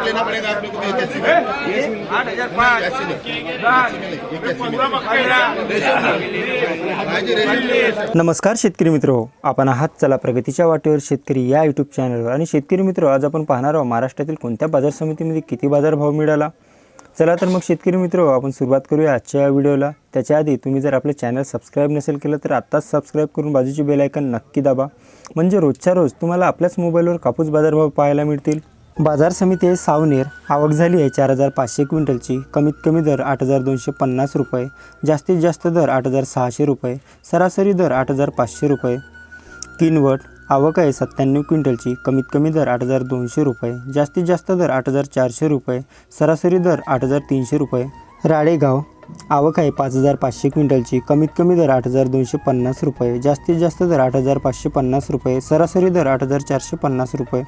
पाच दहा पंधरा बकऱ्या नमस्कार शेतकरी मित्र हो. आपण आहात चला प्रगतीच्या वाटेवर शेतकरी या यूट्यूब चॅनलवर आणि शेतकरी मित्र आज आपण पाहणार आहोत महाराष्ट्रातील कोणत्या बाजार समितीमध्ये किती बाजार भाव मिळाला? चला तर मग शेतकरी मित्र हो, आपण सुरुवात करूया आजच्या या व्हिडिओला त्याच्या आधी तुम्ही जर आपले चॅनल सबस्क्राईब नसेल केलं तर आत्ताच सबस्क्राईब करून बाजूची बेल आयकन नक्की दाबा. म्हणजे रोजच्या रोज तुम्हाला आपल्याच मोबाईलवर कापूस बाजारभाव पाहायला मिळतील. बाजार समिती आहे सावनेर. आवक झाली आहे चार हजार पाचशे क्विंटलची. कमीत कमी दर आठ हजार दोनशे पन्नास रुपये. जास्तीत जास्त दर आठ हजार सहाशे रुपये. सरासरी दर आठ हजार पाचशे रुपये. किनवट आवक आहे सत्त्याण्णव क्विंटलची. कमीत कमी दर आठ हजार दोनशे रुपये. जास्तीत जास्त दर आठ हजार चारशे रुपये. सरासरी दर आठ हजार तीनशे रुपये. राळेगाव आवक आहे पाच हजार पाचशे क्विंटलची. कमीत कमी दर आठ हजार दोनशे पन्नास रुपये. जास्तीत जास्त दर आठ हजार पाचशे पन्नास रुपये. सरासरी दर आठ हजार चारशे पन्नास रुपये.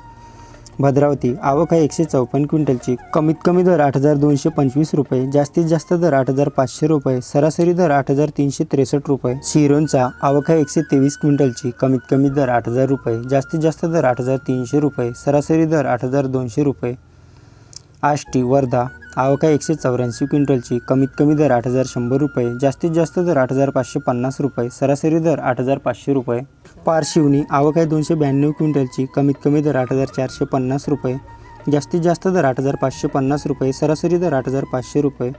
भद्रावती. आवक आहे एकशे चौपन्न क्विंटलची. कमीत कमी दर आठ हजार दोनशे पंचवीस रुपये. जास्तीत जास्त दर आठ हजार पाचशे रुपये. सरासरी दर आठ हजार तीनशे त्रेसष्ट रुपये. शिरोंचा. आवक आहे एकशे तेवीस क्विंटलची. कमीत कमी दर आठ हजार रुपये. जास्तीत जास्त दर आठ हजार तीनशे रुपये. सरासरी दर आठ हजार दोनशे रुपये. आष्टी वर्धा. आवक आहे एकशे चौऱ्याऐंशी क्विंटलची. कमीत कमी दर आठ हजार शंभर रुपये जास्तीत जास्त दर आठ हजार पाचशे पन्नास रुपये सरासरी दर आठ हजार पाचशे रुपये. पारशिवनी आवक आहे दोनशे ब्याण्णव क्विंटलची कमीत कमी दर आठ हजार चारशे पन्नास रुपये जास्तीत जास्त दर आठ हजार पाचशे पन्नास रुपये सरासरी दर आठ हजार पाचशे रुपये.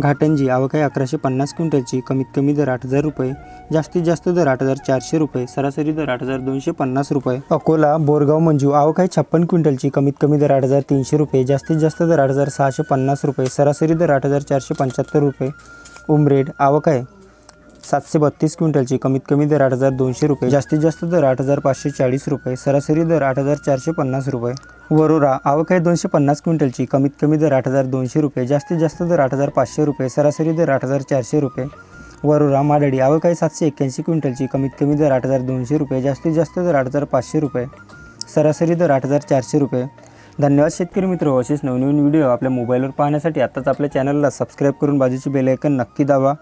घाटंजी आवक आहे अकराशे पन्नास क्विंटलची. कमीत कमी दर आठ हजार रुपये. जास्तीत जास्त दर आठ हजार चारशे रुपये. सरासरी दर आठ हजार दोनशे पन्नास रुपये. अकोला बोरगाव मंजू. आवक आहे छप्पन क्विंटलची. कमीत कमी दर आठ हजार तीनशे रुपये. जास्तीत जास्त दर आठ हजार सहाशे पन्नास रुपये. सरासरी दर आठ हजार चारशे पंच्याहत्तर रुपये. उमरेड आवक आहे सातशे बत्तीस क्विंटलची. कमीत कमी दर आठ हजार दोनशे रुपये. जास्तीत जास्त दर आठ हजार पाचशे चाळीस रुपये. सरासरी दर आठ हजार चारशे पन्नास रुपये. वरोरा आवक आहे दोनशे पन्नास क्विंटलची. कमीत कमी दर आठ हजार दोनशे रुपये जास्तीत जास्त दर आठ हजार पाचशे रुपये सरासरी दर आठ हजार चारशे रुपये. वरोरा माडडी आवक आहे सातशे एक्क्याऐंशी क्विंटलची. कमीत कमी दर आठ हजार दोनशे रुपये जास्तीत जास्त दर आठ हजार पाचशे रुपये. सरासरी दर आठ हजार चारशे रुपये. धन्यवाद शेतकरी मित्र असेच नवनवीन व्हिडिओ आपल्या मोबाईलवर पाहण्यासाठी आत्ताच आपल्या चॅनलला सबस्क्राईब करून बाजूची बेल आयकन नक्की दाबा.